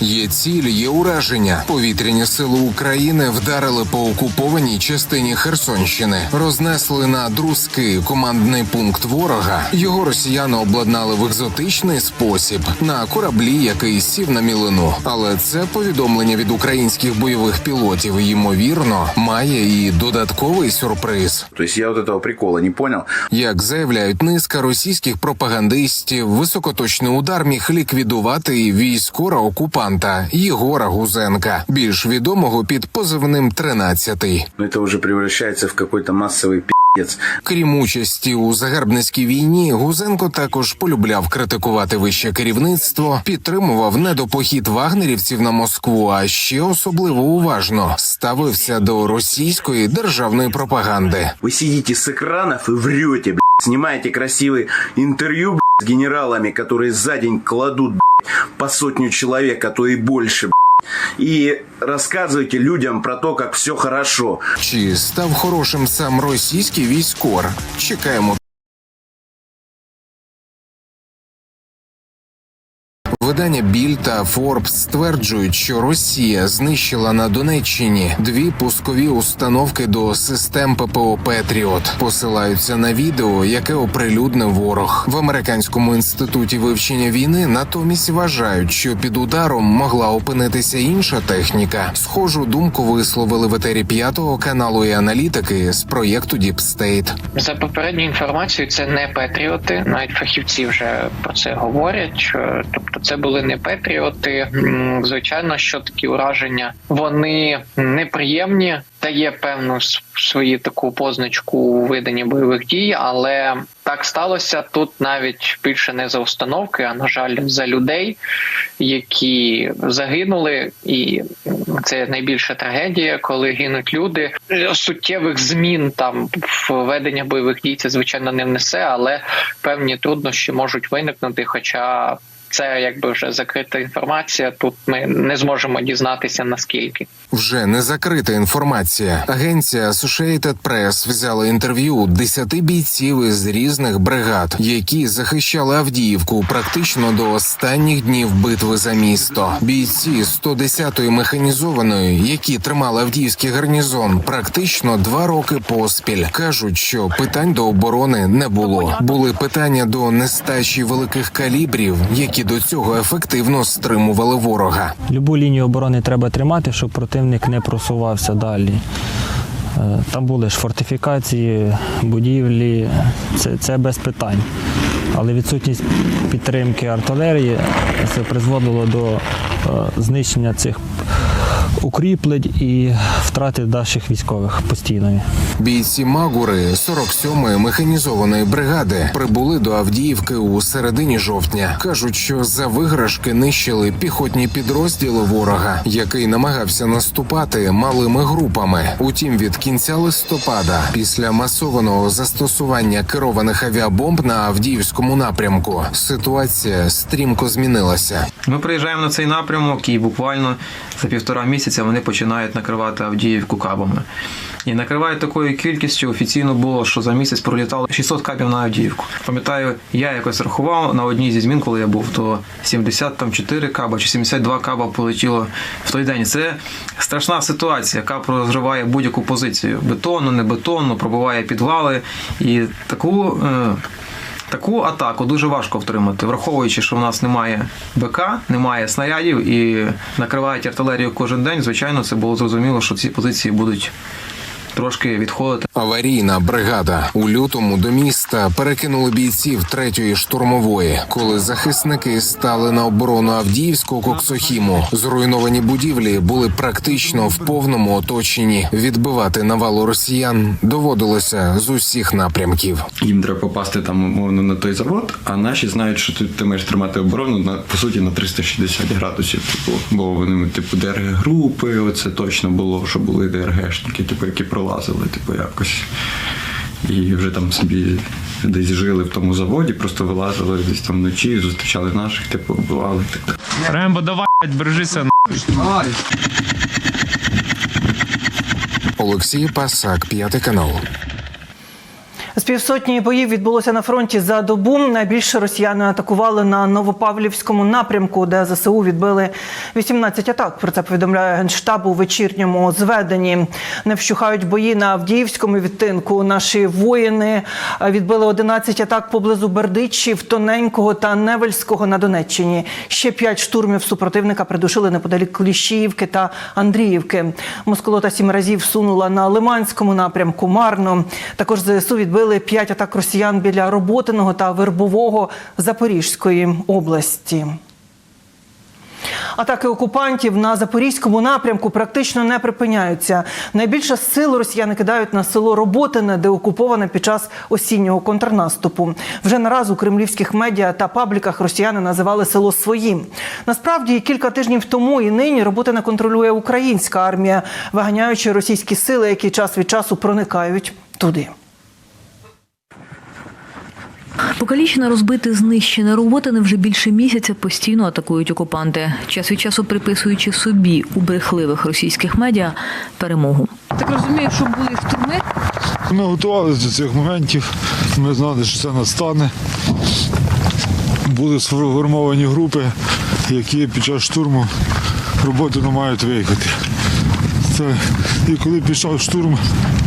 Є ціль, є ураження. Повітряні сили України вдарили по окупованій частині Херсонщини, рознесли на друзки командний пункт ворога. Його росіяни обладнали в екзотичний спосіб на кораблі, який сів на мілину. Але це повідомлення від українських бойових пілотів. Ймовірно, має і додатковий сюрприз. То есть я вот этого прикола не понял. Як заявляють низка російських пропагандистів, високоточний удар міг ліквідувати і військора окупанта Єгора Гузенка, більш відомого під позивним «13». Но это уже превращается в какой-то массовый пи***ц. Крім участі у загарбницькій війні, Гузенко також полюбляв критикувати вище керівництво, підтримував недопохід вагнерівців на Москву, а ще особливо уважно ставився до російської державної пропаганди. Вы сидите с экранов и врете, блядь. Снимаете красивые интервью, блядь, с генералами, которые за день кладут, блядь, по сотню человек, а то и больше, блядь. И рассказываете людям про то, как все хорошо. Чи став хорошим сам російський військор? Чекаємо. Видання Біль та Форбс стверджують, що Росія знищила на Донеччині дві пускові установки до систем ППО Петріот. Посилаються на відео, яке оприлюднив ворог в американському інституті вивчення війни. Натомість вважають, що під ударом могла опинитися інша техніка. Схожу думку висловили в етері п'ятого каналу і аналітики з проєкту State. За попередньою інформацією, це не патріоти. Навіть фахівці вже про це говорять. Що, тобто, це були не патріоти. Звичайно, що такі ураження вони неприємні. Дає певну свою таку позначку у виданні бойових дій, але так сталося тут навіть більше не за установки, а на жаль, за людей, які загинули, і це найбільша трагедія, коли гинуть люди. Суттєвих змін там в ведення бойових дій це звичайно не внесе, але певні труднощі можуть виникнути. Хоча це якби вже закрита інформація. Тут ми не зможемо дізнатися наскільки. Вже не закрита інформація. Агенція Associated Press взяла інтерв'ю у 10 бійців із різних бригад, які захищали Авдіївку практично до останніх днів битви за місто. Бійці 110-ї механізованої, які тримали Авдіївський гарнізон, практично два роки поспіль кажуть, що питань до оборони не було. Були питання до нестачі великих калібрів, які до цього ефективно стримували ворога. Любу лінію оборони треба тримати, щоб противник не просувався далі. Е, Там були ж фортифікації, будівлі, це, це без питань. Але відсутність підтримки артилерії це призводило до е, знищення цих укріплень і втрати наших військових постійної. Бійці Магури 47-ї механізованої бригади прибули до Авдіївки у середині жовтня. кажуть, що за виграшки нищили піхотні підрозділи ворога, який намагався наступати малими групами. Утім, від кінця листопада, після масованого застосування керованих авіабомб на Авдіївському напрямку, ситуація стрімко змінилася. Ми приїжджаємо на цей напрямок, і буквально за півтора місяця вони починають накривати Авдіївку кабами. І накривають такою кількістю. Офіційно було, що за місяць пролітало 600 кабів на Авдіївку. Пам'ятаю, я якось рахував на одній зі змін, коли я був, то 74 каба чи 72 каба полетіло в той день. Це страшна ситуація, яка розриває будь-яку позицію. Бетонну, не бетонну, пробиває підвали. І таку. Таку атаку дуже важко втримати, враховуючи, що в нас немає БК, немає снарядів і накривають артилерію кожен день. Звичайно, це було зрозуміло, що ці позиції будуть трошки відходити. Аварійна бригада у лютому до міста перекинули бійців третьої штурмової, коли захисники стали на оборону Авдіївського коксохіму. Зруйновані будівлі були практично в повному оточенні. Відбивати навалу росіян доводилося з усіх напрямків. їм треба попасти там умовно на той завод, а наші знають, що ти, ти маєш тримати оборону на по суті на 360 градусів. Типу, бо вони, типу, ДРГ групи, оце точно було, що були ДРГшники, типу, які пролазили, типу, якось. І вже там собі десь жили в тому заводі, просто вилазили десь там вночі, зустрічали наших, типу, вбивали так. Рембо, давай, бережися. нахуй. Олексій Пасак, п'ятий канал. З півсотні боїв відбулося на фронті за добу. Найбільше росіяни атакували на Новопавлівському напрямку, де ЗСУ відбили 18 атак. Про це повідомляє генштаб у вечірньому зведенні. Не вщухають бої на Авдіївському відтинку. Наші воїни е, відбили 11 атак поблизу Бердичів, Тоненького та Невельського на Донеччині. Ще п'ять штурмів супротивника придушили неподалік Кліщіївки та Андріївки. Москолота сім разів сунула на Лиманському напрямку. Марно також ЗСУ відбили п'ять атак росіян біля Роботиного та Вербового Запорізької області. Атаки окупантів на запорізькому напрямку практично не припиняються. Найбільше сил росіяни кидають на село Роботине, де окуповане під час осіннього контрнаступу. Вже не раз у кремлівських медіа та пабліках росіяни називали село своїм. Насправді кілька тижнів тому і нині Роботине контролює українська армія, виганяючи російські сили, які час від часу проникають туди. Покалічене, розбите, знищене роботи вже більше місяця постійно атакують окупанти, час від часу приписуючи собі у брехливих російських медіа перемогу. Так розумію, що були штурми. Ми готувалися до цих моментів. Ми знали, що це настане. Були сформовані групи, які під час штурму роботи не мають виїхати. Це, і коли пішов штурм,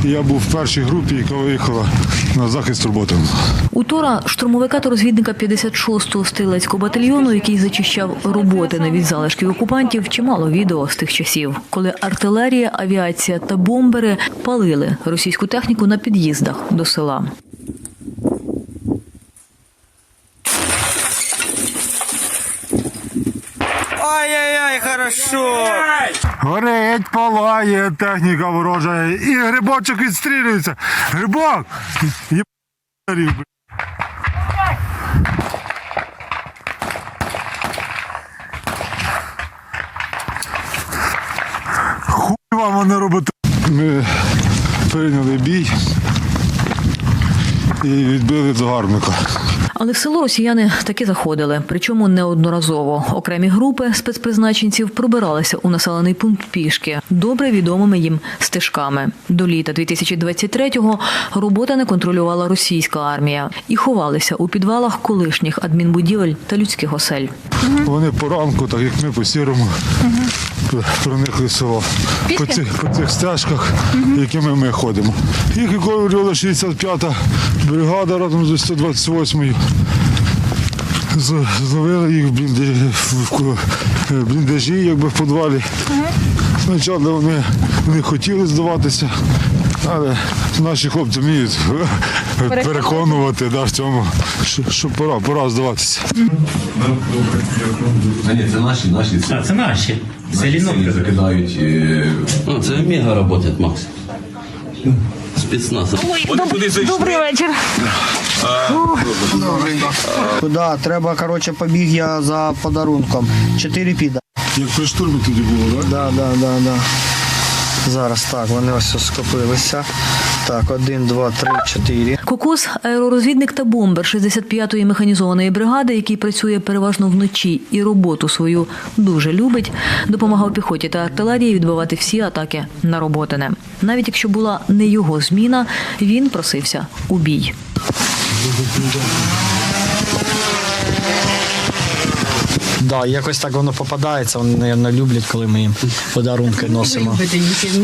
я був в першій групі, яка виїхала на захист роботи. Утора штурмовика та розвідника 56-го стрілецького батальйону, який зачищав роботи на від залишків окупантів, чимало відео з тих часів, коли артилерія, авіація та бомбери палили російську техніку на під'їздах до села. Горить, палає, техніка ворожа, і грибочок відстрілюється. Грибок! Є Хуй вам вони робити. Ми прийняли бій і відбили загарбника. Але в село росіяни таки заходили, причому неодноразово. Окремі групи спецпризначенців пробиралися у населений пункт пішки, добре відомими їм стежками. До літа 2023-го робота не контролювала російська армія і ховалися у підвалах колишніх адмінбудівель та людських осель. Вони по ранку, так як ми по сірому, проникли село. По цих, по цих стежках, якими ми ходимо. Їх евакуювала 65-та бригада разом з 128-ю. Зловили їх в бліндажі, в ку- в бліндажі, якби в підвалі. Спочатку вони не хотіли здаватися, але наші хлопці вміють переконувати да, в цьому, що, що пора, пора здаватися. А ні, це наші, наші. Це, Це наші. Це Вони закидають. е, Ну, це мега працює, Макс. Спецназ. Добрий вечір. Да, треба, коротше, побіг я за подарунком. Чотири піда. Як при штурмі тоді було, так? Да, да, да, да. Зараз так, вони ось скопилися. Так, один, два, три, чотири. Кокос аеророзвідник та бомбер 65-ї механізованої бригади, який працює переважно вночі і роботу свою дуже любить, допомагав піхоті та артилерії відбивати всі атаки на роботине. Навіть якщо була не його зміна, він просився у бій. Obrigado. Да, якось так воно попадається. Вони, мабуть, люблять, коли ми їм подарунки носимо.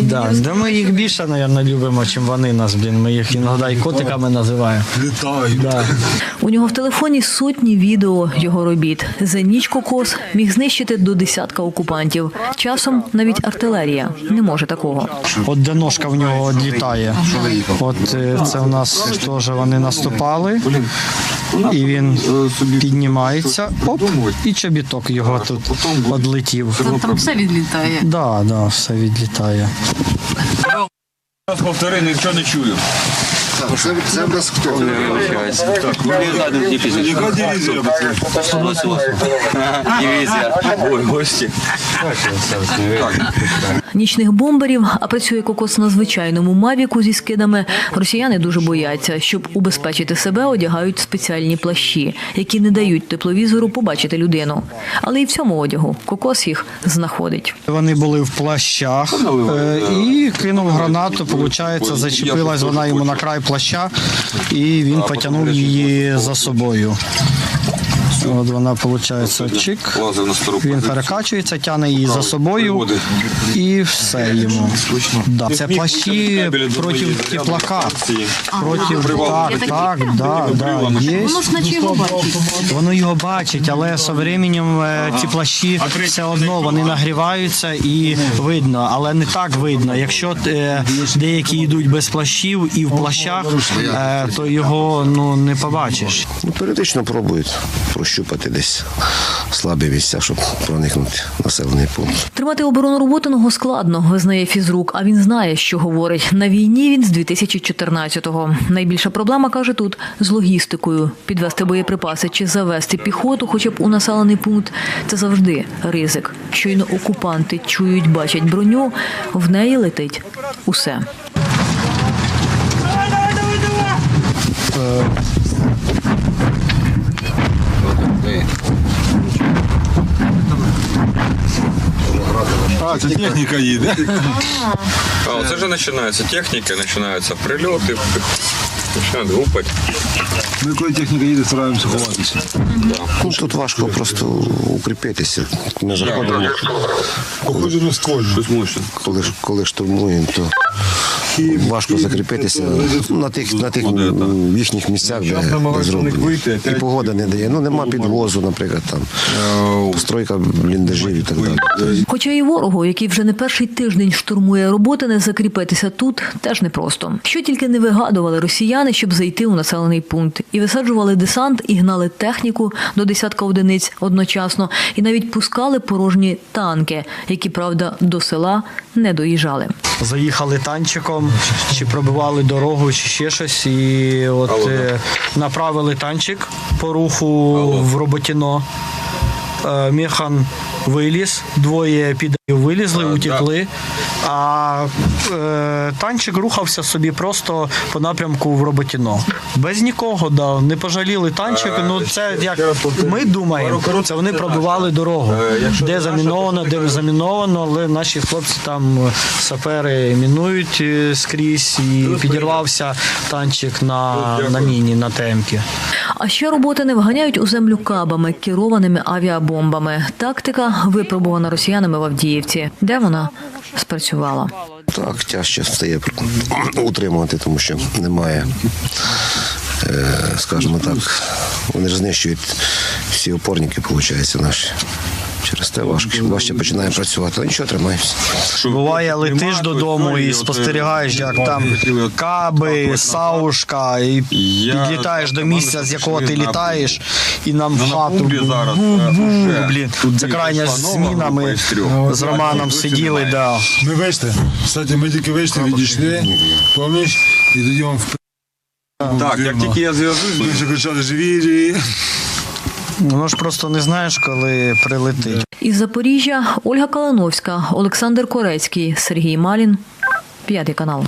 Да, да ми їх більше, мабуть, любимо, чим вони нас, блін. Ми їх іноді і котиками називаємо. Літають. Да. У нього в телефоні сотні відео його робіт. За ніч кокос міг знищити до десятка окупантів. Часом навіть артилерія не може такого. От де ножка в нього відлітає. От е, це у нас теж вони наступали, і він піднімається, оп, і чобіток його тут одлетів. Там все відлітає. Да, да, все відлітає. Повтори, нічого не чую. Це без хто. Так, куди задом дивізія? Яка дивізія? 128. Дивізія. Ой, гості. Нічних бомберів, а працює кокос на звичайному мавіку зі скидами. Росіяни дуже бояться, щоб убезпечити себе, одягають спеціальні плащі, які не дають тепловізору побачити людину. Але і в цьому одягу кокос їх знаходить. Вони були в плащах е, і кинув гранату. Виходить, зачепилась вона йому на край плаща, і він потягнув її за собою. От вона, виходить, чик. Він перекачується, тягне її за собою і все йому. Да. Це плащі проти теплака. Проти так, так, да, да, є. Воно бачить. Його бачить, але з временем е, ці плащі все одно вони нагріваються і видно, але не так видно. Якщо е, деякі йдуть без плащів і в плащах, е, то його ну не побачиш. Ну, періодично пробують прощупати десь слабі місця, щоб проникнути в населений пункт. Тримати оборону Роботиного складно, визнає фізрук. А він знає, що говорить. На війні він з 2014-го. Найбільша проблема каже тут з логістикою. Підвести боєприпаси чи завести піхоту, хоча б у населений пункт. Це завжди ризик. Щойно окупанти чують, бачать броню, в неї летить усе. А, це техніка їде. А, оце вже починається техніка, починаються прильоти, починають гупати. Ми коли техніка їде, стараємося ховатися. Ну, тут важко просто укріпитися. Ми заходимо, Похоже на ствольно. коли, ж- коли штурмуємо, то важко закріпитися на тих, на тих їхніх місцях, де, де зроблено. І погода не дає. Ну, нема підвозу, наприклад, там, стройка бліндажів і так далі. Хоча і ворогу, який вже не перший тиждень штурмує роботи, не закріпитися тут теж непросто. Що тільки не вигадували росіяни, щоб зайти у населений пункт, і висаджували десант, і гнали техніку до десятка одиниць одночасно, і навіть пускали порожні танки, які правда до села не доїжджали. Заїхали танчиком, чи пробивали дорогу, чи ще щось, і от е, направили танчик по руху в Роботіно. Е, Механ виліз, двоє підарів вилізли, утекли. А е, танчик рухався собі просто по напрямку в Роботіно. Без нікого, да, не пожаліли танчик. Ну це як ми думаємо, це вони пробивали дорогу. Де заміновано, де не заміновано, але наші хлопці там е, сапери мінують е, скрізь і підірвався танчик на, на міні, на темки. А ще роботи не вганяють у землю кабами, керованими авіабомбами. Тактика випробувана росіянами в Авдіївці, де вона спрацювала. Так, тяжче стає утримувати, тому що немає, е, скажімо так, вони ж знищують всі опорники, виходить, наші. Через те важко, важче починає працювати, але нічого тримаємося. Буває, летиш додому і спостерігаєш, як там каби, саушка, і підлітаєш до місця, з якого ти літаєш, і нам в хату. бу-бу-бу, Блін, це крайня зміна. Ми з Романом сиділи, да. Ми вийшли. Кстати, ми тільки вийшли, відійшли, помніш, і тоді вам в Так, як тільки я зв'яжусь, Ми вже кричали живі, живі. Воно ж просто не знаєш, коли прилетить. Із Запоріжжя Ольга Калановська, Олександр Корецький, Сергій Малін, п'ятий канал.